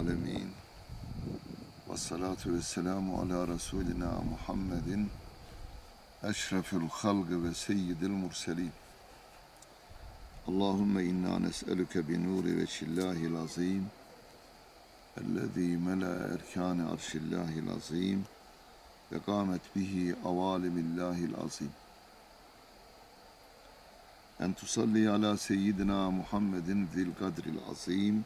alemin. Ve salatu ve selamu ala Resulina Muhammedin eşrefil halgı ve seyyidil murselin. Allahümme inna nes'eluke bi nuri ve şillahil azim. الذي ملأ أركان عرش الله العظيم وقامت به أوالم الله العظيم أن تصلي على سيدنا محمد ذي القدر العظيم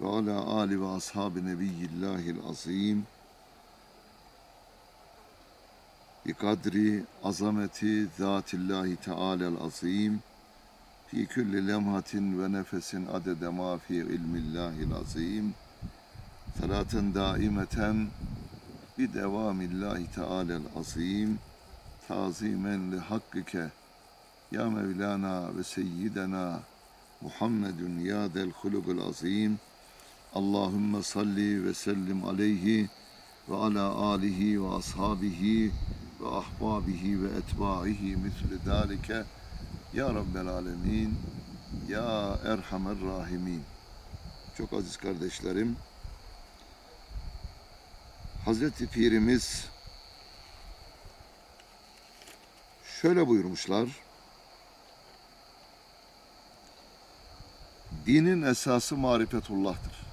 ve ala ali ve ashabi nebiyyillahil azim bi kadri azameti zatillahi teala'l azim fi kulli lemhatin ve nefesin adede ma fi ilmillahil azim salaten daimeten bi devamillahi teala'l azim tazimen li hakkike ya Mevlana ve Seyyidena Muhammedun ya del hulugul azim Allahümme salli ve sellim aleyhi ve ala alihi ve ashabihi ve ahbabihi ve etbaihi misli dalike ya Rabbel alemin ya Erhamer Rahimin. Çok aziz kardeşlerim Hazreti Pirimiz şöyle buyurmuşlar. Dinin esası marifetullah'tır.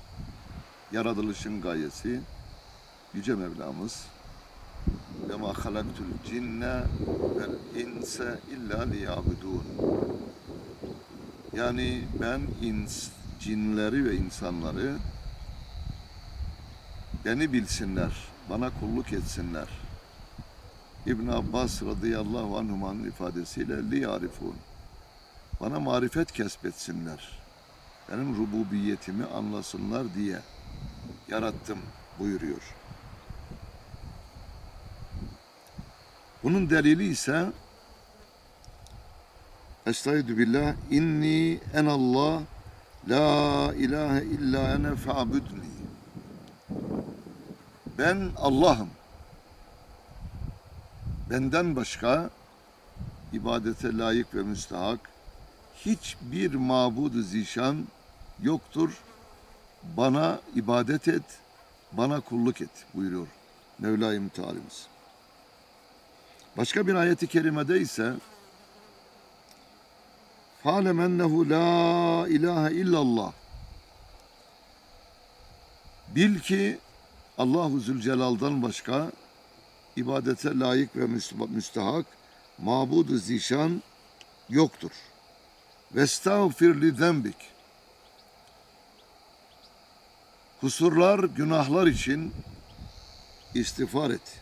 Yaratılışın gayesi Yüce Mevlamız ve ma halaktul cinne vel inse illa liyabudun. Yani ben ins, cinleri ve insanları beni bilsinler, bana kulluk etsinler. İbn Abbas radıyallahu anhumanın ifadesiyle li yarifun. Bana marifet kesbetsinler. Benim rububiyetimi anlasınlar diye yarattım buyuruyor. Bunun delili ise Estaizu billah inni enallah la ilahe illa ene fa'budni. Ben Allah'ım. Benden başka ibadete layık ve müstahak hiçbir mabudu zişan yoktur. Bana ibadet et, bana kulluk et buyuruyor Mevla-i Mütealimiz. Başka bir ayeti kerimede ise Fâlem ennehu la ilahe illallah Bil ki Allahu Zülcelal'dan başka ibadete layık ve müstahak mabudu zişan yoktur. Vestağfir li zembik Kusurlar, günahlar için istiğfar et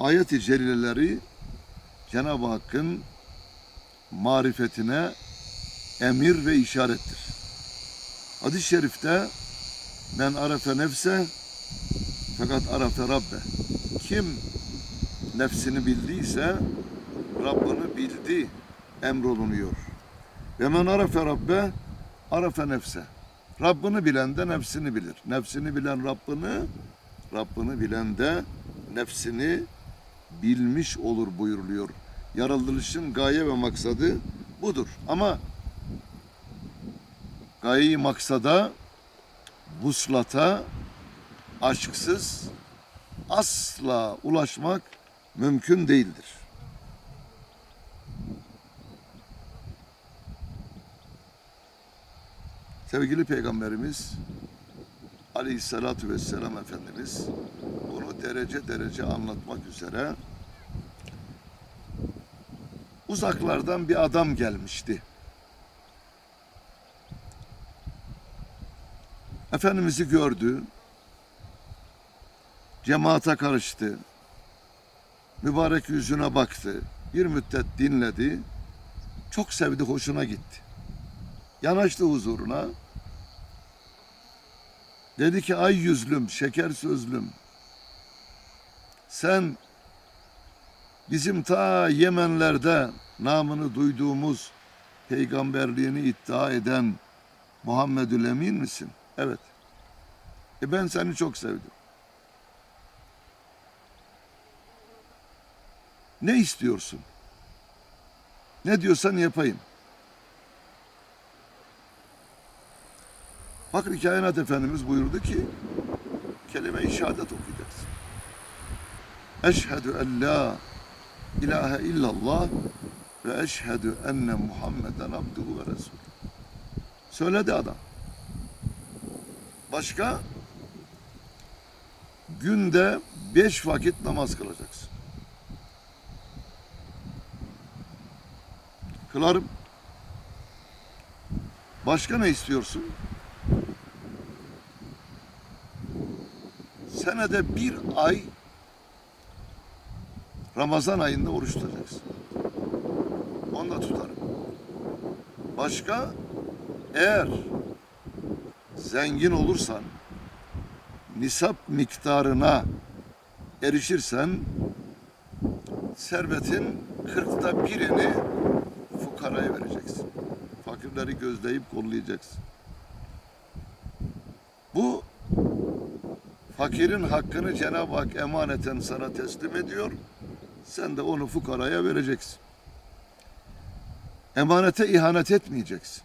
ayet-i celileleri Cenab-ı Hakk'ın marifetine emir ve işarettir. Hadis-i şerifte men arefe nefse fakat arefe rabbe. Kim nefsini bildiyse Rabbini bildi emrolunuyor. Ve men arefe rabbe arefe nefse. Rabbini bilen de nefsini bilir. Nefsini bilen Rabbini, Rabbini bilen de nefsini bilmiş olur buyuruluyor. Yaratılışın gaye ve maksadı budur. Ama gayeyi maksada, vuslata aşksız asla ulaşmak mümkün değildir. Sevgili Peygamberimiz Aleyhisselatü Vesselam Efendimiz bunu derece derece anlatmak üzere uzaklardan bir adam gelmişti. Efendimiz'i gördü, cemaate karıştı, mübarek yüzüne baktı, bir müddet dinledi, çok sevdi, hoşuna gitti. Yanaştı huzuruna, dedi ki ay yüzlüm, şeker sözlüm, sen bizim ta Yemenlerde namını duyduğumuz peygamberliğini iddia eden Muhammedül Emin misin? Evet. E ben seni çok sevdim. Ne istiyorsun? Ne diyorsan yapayım. Fakri Kainat Efendimiz buyurdu ki kelime-i şehadet okuyacaksın. Eşhedü en la ilahe illallah ve eşhedü enne Muhammeden abduhu ve resulü. Söyledi adam. Başka? Günde beş vakit namaz kılacaksın. Kılarım. Başka ne istiyorsun? Senede bir ay Ramazan ayında oruç tutacaksın. Onu da tutarım. Başka? Eğer zengin olursan, nisap miktarına erişirsen, servetin kırkta birini fukaraya vereceksin. Fakirleri gözleyip kollayacaksın. Bu fakirin hakkını Cenab-ı Hak emaneten sana teslim ediyor. Sen de onu fukaraya vereceksin. Emanete ihanet etmeyeceksin.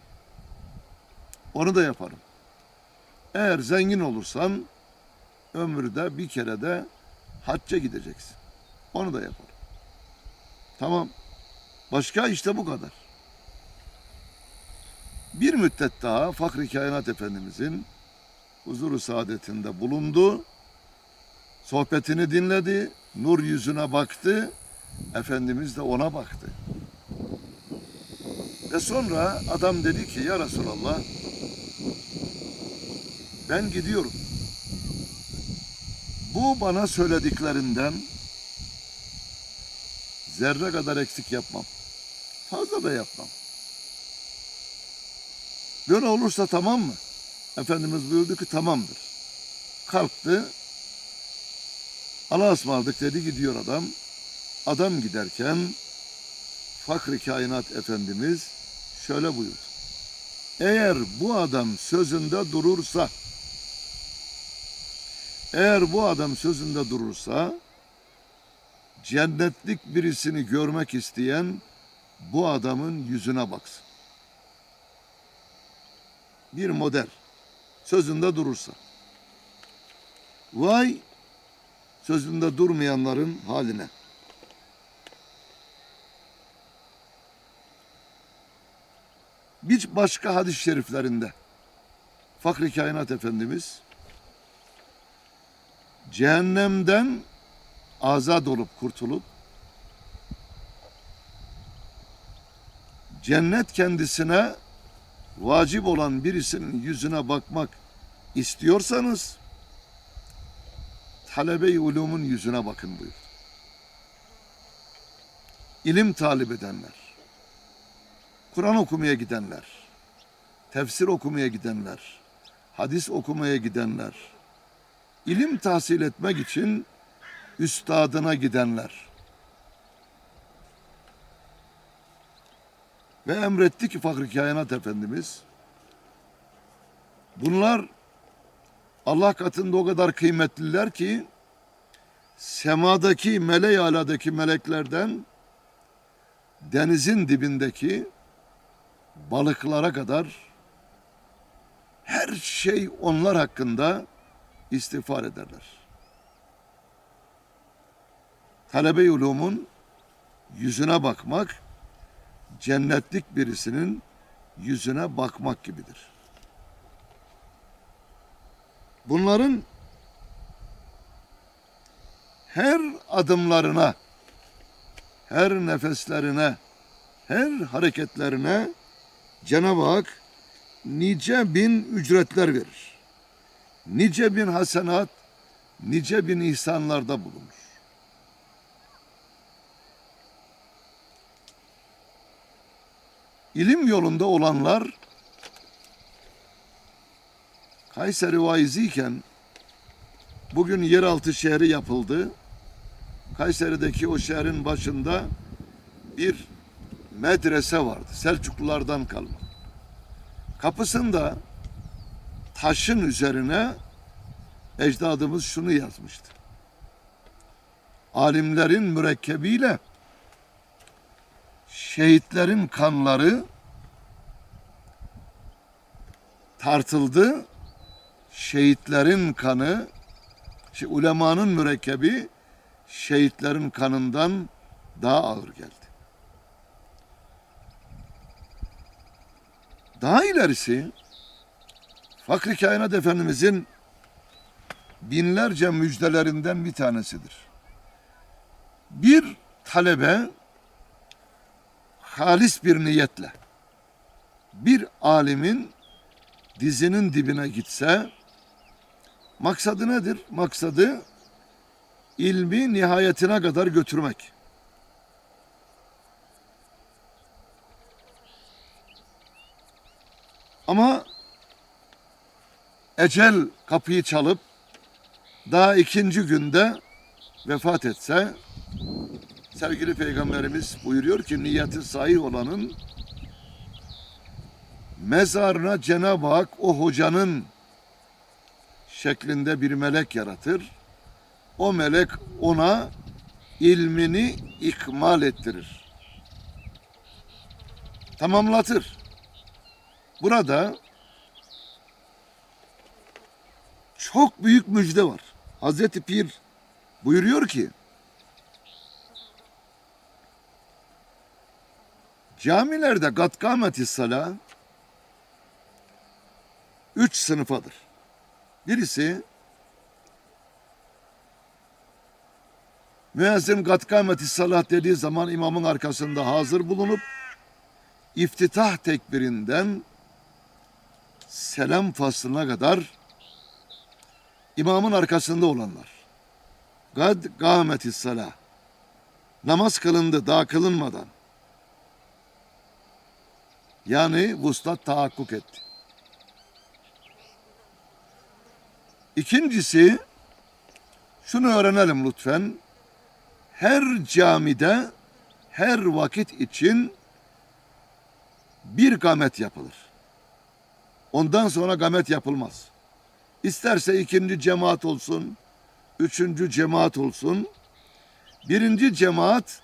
Onu da yaparım. Eğer zengin olursan ömürde bir kere de hacca gideceksin. Onu da yaparım. Tamam. Başka işte bu kadar. Bir müddet daha Fakri Kainat Efendimizin huzuru saadetinde bulundu. Sohbetini dinledi. Nur yüzüne baktı. Efendimiz de ona baktı. Ve sonra adam dedi ki ya Resulallah ben gidiyorum. Bu bana söylediklerinden zerre kadar eksik yapmam. Fazla da yapmam. Böyle olursa tamam mı? Efendimiz buyurdu ki tamamdır. Kalktı. Allah'a ısmarladık dedi gidiyor adam. Adam giderken Fakri Kainat Efendimiz şöyle buyurdu. Eğer bu adam sözünde durursa eğer bu adam sözünde durursa cennetlik birisini görmek isteyen bu adamın yüzüne baksın. Bir model sözünde durursa. Vay sözünde durmayanların haline. Bir başka hadis-i şeriflerinde Fakri Kainat Efendimiz cehennemden azat olup kurtulup cennet kendisine vacip olan birisinin yüzüne bakmak istiyorsanız talebe-i ulumun yüzüne bakın buyurdu. İlim talip edenler, Kur'an okumaya gidenler, tefsir okumaya gidenler, hadis okumaya gidenler, ilim tahsil etmek için üstadına gidenler ve emretti ki Fakri Kainat Efendimiz bunlar Allah katında o kadar kıymetliler ki semadaki meleği aladaki meleklerden denizin dibindeki balıklara kadar her şey onlar hakkında istiğfar ederler. Talebe-i ulumun yüzüne bakmak cennetlik birisinin yüzüne bakmak gibidir. Bunların her adımlarına, her nefeslerine, her hareketlerine Cenab-ı Hak nice bin ücretler verir. Nice bin hasenat, nice bin ihsanlarda bulunur. İlim yolunda olanlar Kayseri vaiziyken bugün yeraltı şehri yapıldı. Kayseri'deki o şehrin başında bir medrese vardı. Selçuklulardan kalma. Kapısında taşın üzerine ecdadımız şunu yazmıştı. Alimlerin mürekkebiyle şehitlerin kanları tartıldı şehitlerin kanı, şey, ulemanın mürekkebi şehitlerin kanından daha ağır geldi. Daha ilerisi Fakri Kainat Efendimizin binlerce müjdelerinden bir tanesidir. Bir talebe halis bir niyetle bir alimin dizinin dibine gitse maksadı nedir? Maksadı ilmi nihayetine kadar götürmek. Ama ecel kapıyı çalıp daha ikinci günde vefat etse sevgili peygamberimiz buyuruyor ki niyeti sahih olanın mezarına Cenab-ı Hak o hocanın şeklinde bir melek yaratır. O melek ona ilmini ikmal ettirir. Tamamlatır. Burada çok büyük müjde var. Hazreti Pir buyuruyor ki camilerde gat kâmeti sala üç sınıfadır. Birisi müezzin gat kâmeti salah dediği zaman imamın arkasında hazır bulunup iftitah tekbirinden selam faslına kadar imamın arkasında olanlar. Gad gâmeti salah. Namaz kılındı daha kılınmadan. Yani vuslat tahakkuk etti. İkincisi şunu öğrenelim lütfen. Her camide her vakit için bir gamet yapılır. Ondan sonra gamet yapılmaz. İsterse ikinci cemaat olsun, üçüncü cemaat olsun. Birinci cemaat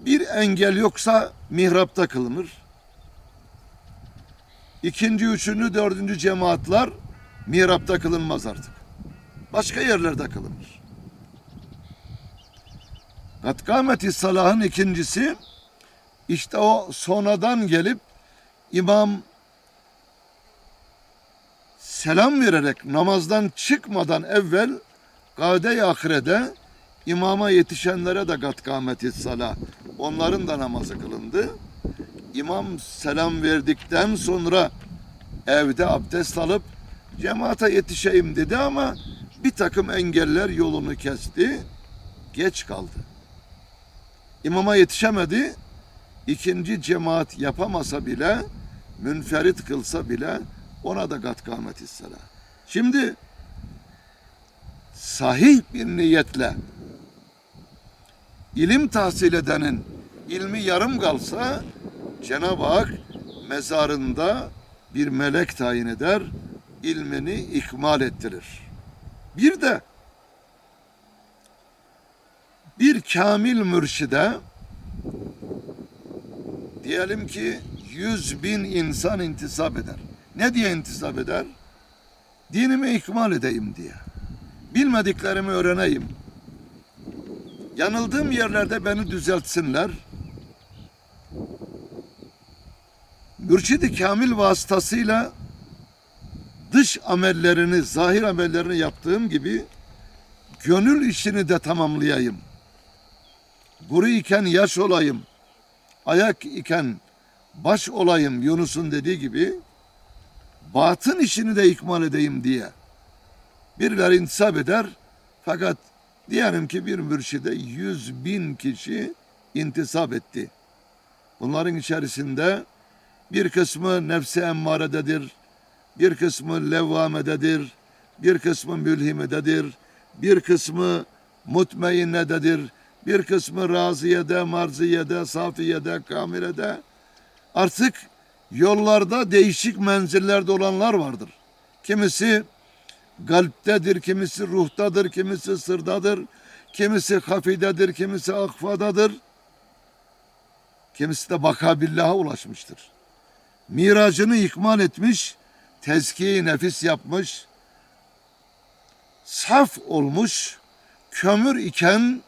bir engel yoksa mihrapta kılınır. İkinci, üçüncü, dördüncü cemaatler mihrapta kılınmaz artık. Başka yerlerde kılınır. Katkameti salahın ikincisi işte o sonradan gelip imam selam vererek namazdan çıkmadan evvel gade-i ahirede imama yetişenlere de gatkameti salah onların da namazı kılındı. İmam selam verdikten sonra evde abdest alıp cemaate yetişeyim dedi ama bir takım engeller yolunu kesti. Geç kaldı. İmama yetişemedi. İkinci cemaat yapamasa bile münferit kılsa bile ona da kat kâmet hissela. Şimdi sahih bir niyetle ilim tahsil edenin ilmi yarım kalsa Cenab-ı Hak mezarında bir melek tayin eder, ilmini ikmal ettirir. Bir de bir kamil mürşide diyelim ki yüz bin insan intisap eder. Ne diye intisap eder? Dinimi ikmal edeyim diye. Bilmediklerimi öğreneyim. Yanıldığım yerlerde beni düzeltsinler. Mürşidi kamil vasıtasıyla dış amellerini, zahir amellerini yaptığım gibi gönül işini de tamamlayayım. Kuru iken yaş olayım, ayak iken baş olayım Yunus'un dediği gibi batın işini de ikmal edeyim diye birileri intisap eder fakat diyelim ki bir mürşide yüz bin kişi intisap etti. Bunların içerisinde bir kısmı nefse emmarededir, bir kısmı levvamededir, bir kısmı mülhimededir, bir kısmı mutmainnededir, bir kısmı raziyede, marziyede, safiyede, kamilede. Artık yollarda değişik menzillerde olanlar vardır. Kimisi kalptedir, kimisi ruhtadır, kimisi sırdadır, kimisi hafidedir, kimisi akfadadır. Kimisi de bakabillah'a ulaşmıştır. Miracını ikmal etmiş, tezkiye nefis yapmış, saf olmuş, kömür iken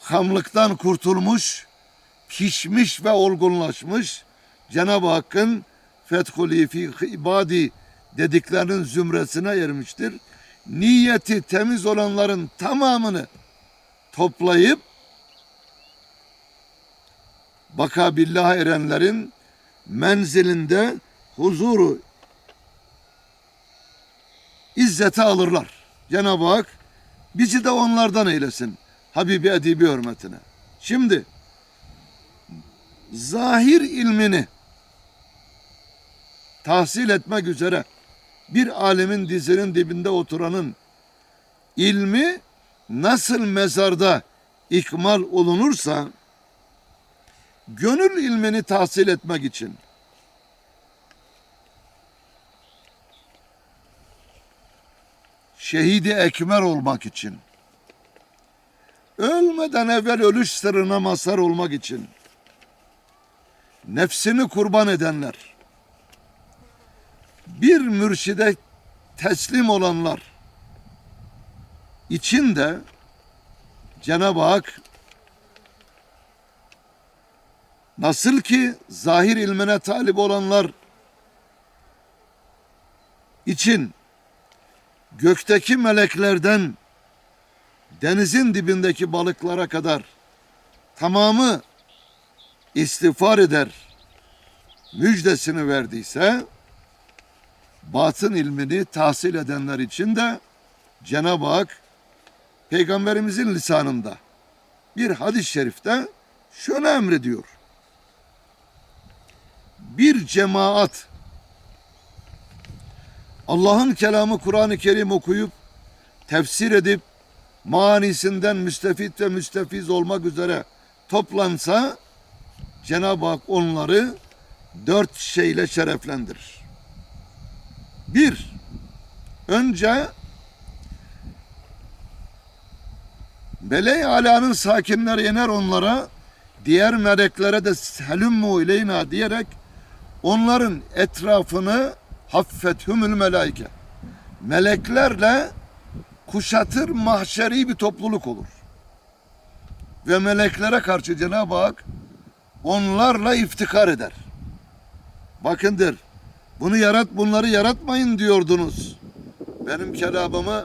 hamlıktan kurtulmuş, pişmiş ve olgunlaşmış Cenab-ı Hakk'ın fethuli ibadi dediklerinin zümresine ermiştir. Niyeti temiz olanların tamamını toplayıp baka billah erenlerin menzilinde huzuru izzete alırlar. Cenab-ı Hak bizi de onlardan eylesin. Habibi edibi hürmetine. Şimdi zahir ilmini tahsil etmek üzere bir alemin dizinin dibinde oturanın ilmi nasıl mezarda ikmal olunursa gönül ilmini tahsil etmek için. Şehidi ekmer olmak için. Ölmeden evvel ölüş sırrına mazhar olmak için. Nefsini kurban edenler. Bir mürşide teslim olanlar. İçin de Cenab-ı Hak nasıl ki zahir ilmine talip olanlar için gökteki meleklerden denizin dibindeki balıklara kadar tamamı istiğfar eder müjdesini verdiyse batın ilmini tahsil edenler için de Cenab-ı Hak peygamberimizin lisanında bir hadis-i şerifte şöyle emrediyor. Bir cemaat Allah'ın kelamı Kur'an-ı Kerim okuyup tefsir edip manisinden müstefit ve müstefiz olmak üzere toplansa Cenab-ı Hak onları dört şeyle şereflendirir. Bir, önce Mele-i Ala'nın sakinleri iner onlara, diğer meleklere de selümmu ileyna diyerek onların etrafını haffethümül melaike. Meleklerle kuşatır mahşeri bir topluluk olur. Ve meleklere karşı Cenab-ı Hak onlarla iftikar eder. Bakındır bunu yarat bunları yaratmayın diyordunuz. Benim kelamımı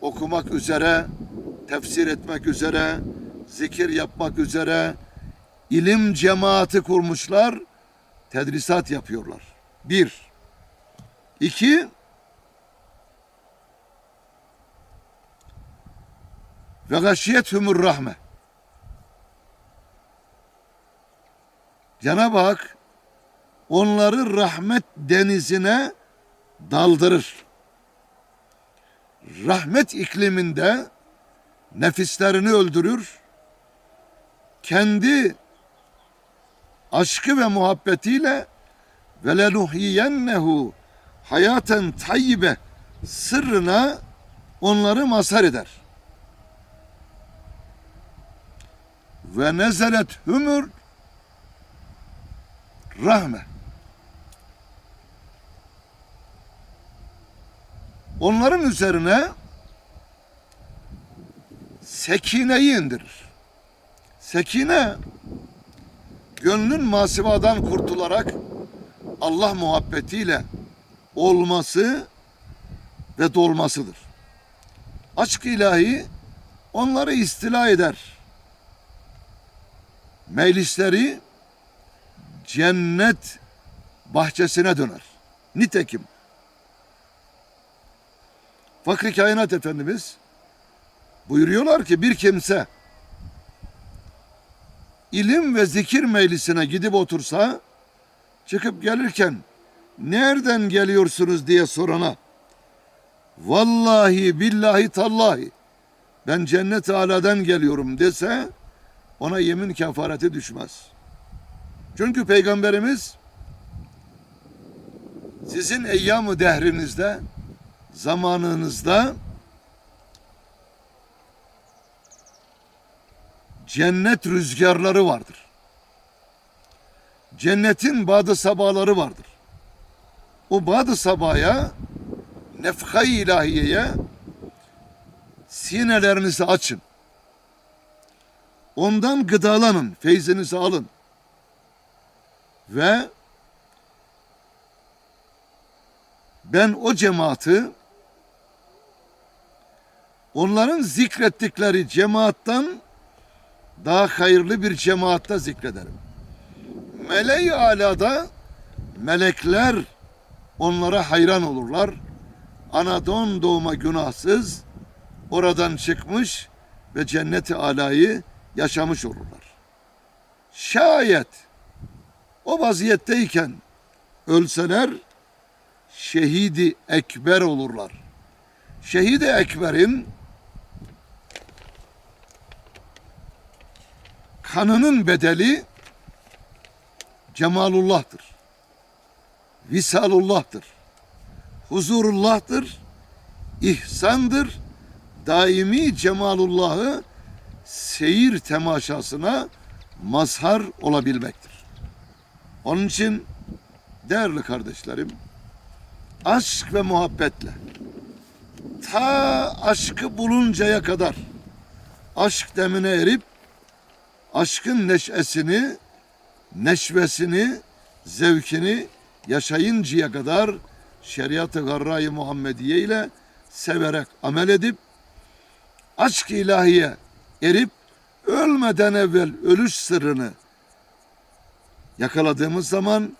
okumak üzere, tefsir etmek üzere, zikir yapmak üzere ilim cemaati kurmuşlar, tedrisat yapıyorlar. Bir. İki, ve gâşiyethümür rahme. Cenab-ı Hak onları rahmet denizine daldırır. Rahmet ikliminde nefislerini öldürür. Kendi aşkı ve muhabbetiyle ve lenuhiyennehu hayaten tayyibe sırrına onları mazhar eder. Ve nezelet hümür rahme. Onların üzerine sekineyi indirir. Sekine gönlün masivadan kurtularak Allah muhabbetiyle olması ve dolmasıdır. Aşk ilahi onları istila eder. Meclisleri cennet bahçesine döner. Nitekim Fakri Kainat Efendimiz buyuruyorlar ki bir kimse ilim ve zikir meclisine gidip otursa çıkıp gelirken nereden geliyorsunuz diye sorana vallahi billahi tallahi ben cennet aladan geliyorum dese ona yemin kefareti düşmez. Çünkü peygamberimiz sizin eyyamı dehrinizde zamanınızda cennet rüzgarları vardır. cennetin badı sabahları vardır. O badı sabaya nefha ilahiyeye sinelerinizi açın. Ondan gıdalanın, feyzinizi alın. Ve ben o cemaati onların zikrettikleri cemaattan daha hayırlı bir cemaatta zikrederim. Mele-i alada melekler onlara hayran olurlar. Anadan doğma günahsız oradan çıkmış ve cenneti alayı yaşamış olurlar. Şayet o vaziyetteyken ölseler şehidi ekber olurlar. Şehidi ekberin kanının bedeli cemalullah'tır. Visalullah'tır. Huzurullah'tır. ihsandır. Daimi cemalullah'ı seyir temaşasına mazhar olabilmektir. Onun için değerli kardeşlerim aşk ve muhabbetle ta aşkı buluncaya kadar aşk demine erip aşkın neşesini, neşvesini, zevkini yaşayıncaya kadar şeriat-ı garra-i Muhammediye ile severek amel edip aşk ilahiye erip ölmeden evvel ölüş sırrını yakaladığımız zaman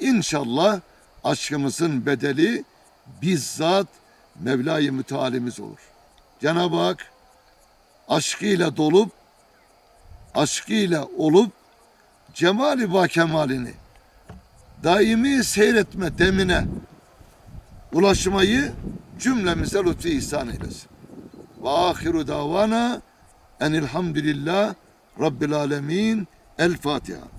inşallah aşkımızın bedeli bizzat Mevla-i Mütealimiz olur. Cenab-ı Hak aşkıyla dolup aşkıyla olup cemali ba kemalini daimi seyretme demine ulaşmayı cümlemize lütfu ihsan eylesin. Ve ahiru davana enilhamdülillah Rabbil alemin. El Fatiha.